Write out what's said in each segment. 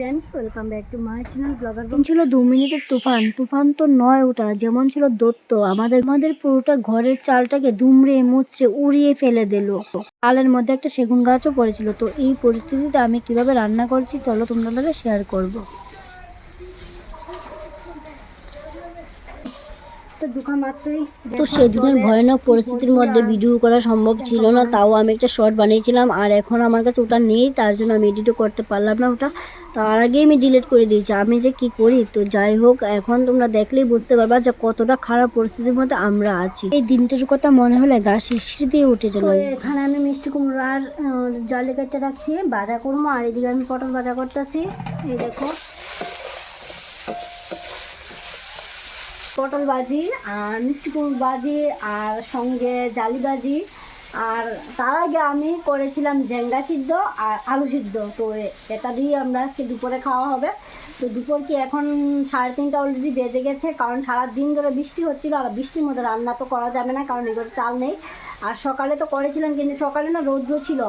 Friends welcome back to my channel blogger ছিল দু মিনিটের তুফান। তুফান তো নয় ওটা, যেমন ছিল দত্ত। আমাদের আমাদের পুরোটা ঘরের চালটাকে দুমড়ে মুচড়ে উড়িয়ে ফেলে দিল। চালের মধ্যে একটা সেগুন গাছও পড়েছিল। তো এই পরিস্থিতিতে আমি কীভাবে রান্না করছি, চলো তোমাদের শেয়ার করব। তো সেদিনের ভয়ানক পরিস্থিতির মধ্যে ভিডিও করা সম্ভব ছিল না তাও আমি একটা শর্ট বানিয়েছিলাম আর এখন আমার কাছে ওটা নেই তার জন্য আমি এডিটও করতে পারলাম না ওটা। তার আগেই আমি ডিলিট করে দিয়েছি আমি যে কি করি? তো যাই হোক এখন তোমরা দেখলেই বুঝতে পারবা যে কতটা খারাপ পরিস্থিতির মধ্যে আমরা আছি। এই দিনটার কথা মনে হলে গা শিরশির দিয়ে উঠে চলো এখানে আমি মিষ্টি কুমড়ো আর জলে কেটে রাখছি ভাজা করব আর এদিকে আমি পটল ভাজা করতেছি। এই দেখো পটল বাজি আর মিষ্টি কুমড়ো ভাজি, আর সঙ্গে জালি ভাজি। আর তার আগে আমি করেছিলাম জেঙ্গা সিদ্ধ আর আলু সিদ্ধ। তো এটা দিয়ে আমরা আজকে দুপুরে খাওয়া হবে। তো দুপুর কি এখন সাড়ে তিনটা অলরেডি বেজে গেছে, কারণ সারাদিন ধরে বৃষ্টি হচ্ছিল, আর বৃষ্টির মধ্যে রান্না তো করা যাবে না, কারণ এগুলো চাল নেই। আর সকালে তো করেছিলাম, কিন্তু সকালে না রৌদ্র ছিল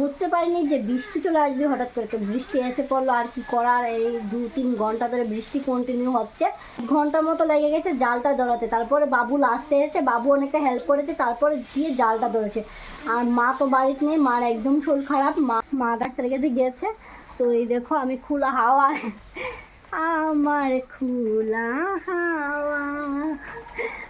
বুঝতে পারিনি যে বৃষ্টি চলে আসবে, হঠাৎ করে তো বৃষ্টি এসে পড়ল, আর কি করার? এই দু তিন ঘণ্টা ধরে বৃষ্টি কন্টিনিউ হচ্ছে। ঘণ্টা মতো লেগে গেছে জালটা ধরাতে। তারপরে বাবু লাস্টে এসে, বাবু অনেকটা হেল্প করেছে, তারপরে দিয়ে জালটা ধরেছে। আর মা তো বাড়িতে নেই, মার একদম শরীর খারাপ। মা মা ডাক্তারের কাছে গেছে। তো এই দেখো আমি খোলা হাওয়া, আমার খোলা হাওয়া।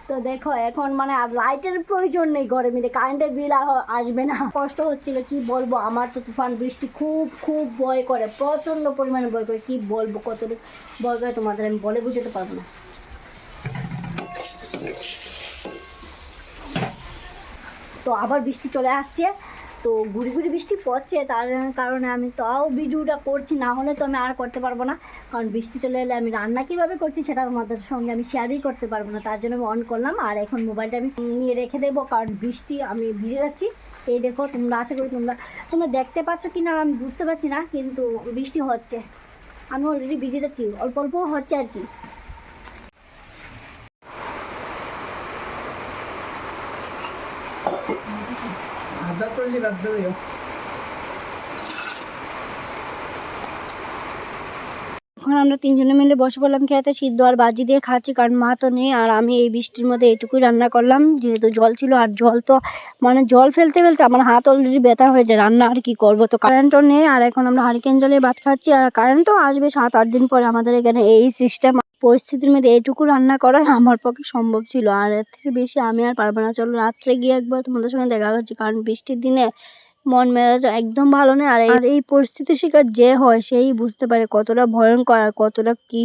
তো দেখো, এখন মানে আর লাইটের প্রয়োজন নেই ঘরে মিলে, কারেন্টের বিল আর আসবে না। কষ্ট হচ্ছিল, কি বলব? আমার তো তুফান বৃষ্টি খুব খুব ভয় করে, প্রচণ্ড পরিমাণে ভয় করে। কি বলব কত ভয় করে তোমাদের আমি বলে বুঝাতে পারব না। তো আবার বৃষ্টি চলে আসছে। তো ঘুরি ঘুরি বৃষ্টি পড়ছে, তার কারণে আমি তাও ভিডিওটা করছি, না হলে তো আমি আর করতে পারব না। কারণ বৃষ্টি চলে এলে আমি রান্না কীভাবে করছি সেটা তোমাদের সঙ্গে আমি শেয়ারই করতে পারব না, তার জন্য আমি অন করলাম। আর এখন মোবাইলটা আমি নিয়ে রেখে দেবো, কারণ বৃষ্টি আমি ভিজে যাচ্ছি। এই দেখো, তোমরা আশা করি তোমরা তোমরা দেখতে পাচ্ছ কি না আমি বুঝতে পারছি না, কিন্তু বৃষ্টি হচ্ছে। আমি অলরেডি ভিজে যাচ্ছি, অল্প অল্প হচ্ছে আর কি। এখন আমরা তিনজনে মিলে বসে পড়লাম খেতে, সিদ্ধ আর বাজি দিয়ে খাচ্ছি, কারণ মা তো নেই, আর আমি এই বৃষ্টির মধ্যে এইটুকুই রান্না করলাম, যেহেতু জল ছিল, আর জল তো মানে জল ফেলতে ফেলতে আমার হাত অলরেডি ব্যথা হয়েছে, রান্না আর কি করব তো কারেন্টও নেই, আর এখন আমরা হারিকেন জলে ভাত খাচ্ছি, আর কারেন্টও আসবে সাত আট দিন পরে আমাদের এখানে এই সিস্টেম পরিস্থিতির মধ্যে এইটুকু রান্না করাই আমার পক্ষে সম্ভব ছিল। আর এর থেকে বেশি আমি আর পারব না। চলো রাত্রে গিয়ে একবার তোমাদের সঙ্গে দেখা হচ্ছে, কারণ বৃষ্টির দিনে মন মেজাজ একদম ভালো নেই। আর এই- পরিস্থিতি শিকার যে হয়, সেই বুঝতে পারে কতটা ভয়ঙ্কর আর কতটা কি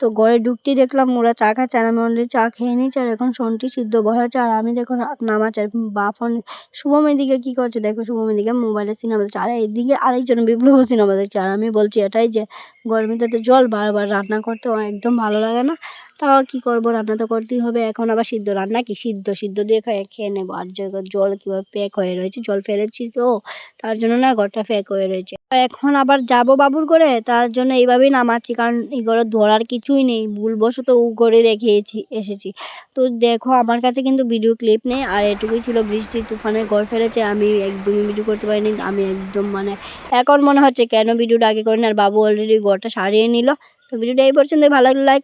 তো ঘরে ঢুকতেই দেখলাম ওরা চা খাচ্ছে আর আমি অলরেডি চা খেয়ে নিয়েছি আর এখন সন্টি সিদ্ধ বসাচ্ছে আর আমি দেখুন নামাচ্ছি আর বাফন শুভম এদিকে কি করছে? দেখো শুভম এদিকে মোবাইলে সিনেমা দেখছে আর এইদিকে আরেকজন বিপ্লব সিনেমা দেখছে আর আমি বলছি এটাই যে গরমের তো জল, বারবার রান্না করতে একদম ভালো লাগে না। তাও কি করব? রান্না তো করতেই হবে। এখন আবার সিদ্ধ রান্না কি? সিদ্ধ সিদ্ধ দিয়ে খেয়ে খেয়ে নেব। আর জল কীভাবে প্যাক হয়ে রয়েছে, জল ফেলেছি তো। তার জন্য না ঘরটা প্যাক হয়ে রয়েছে। এখন আবার যাব বাবুর করে তার জন্য এইভাবেই নামাচ্ছি কারণ এই ঘরে ধরার কিছুই নেই, ভুলবশত উ করে রেখেছি, এসেছি। তো দেখো, আমার কাছে কিন্তু ভিডিও ক্লিপ নেই, আর এটুকুই ছিল বৃষ্টির তুফানে ঘর ফেলেছে, আমি একদমই ভিডিও করতে পারিনি, আমি একদম মানে এখন মনে হচ্ছে কেন ভিডিওটা আগে করিনি, আর বাবু অলরেডি ঘরটা সারিয়ে নিল। তো ভিডিওটা এই পর্যন্ত ভালো লাগলে লাইক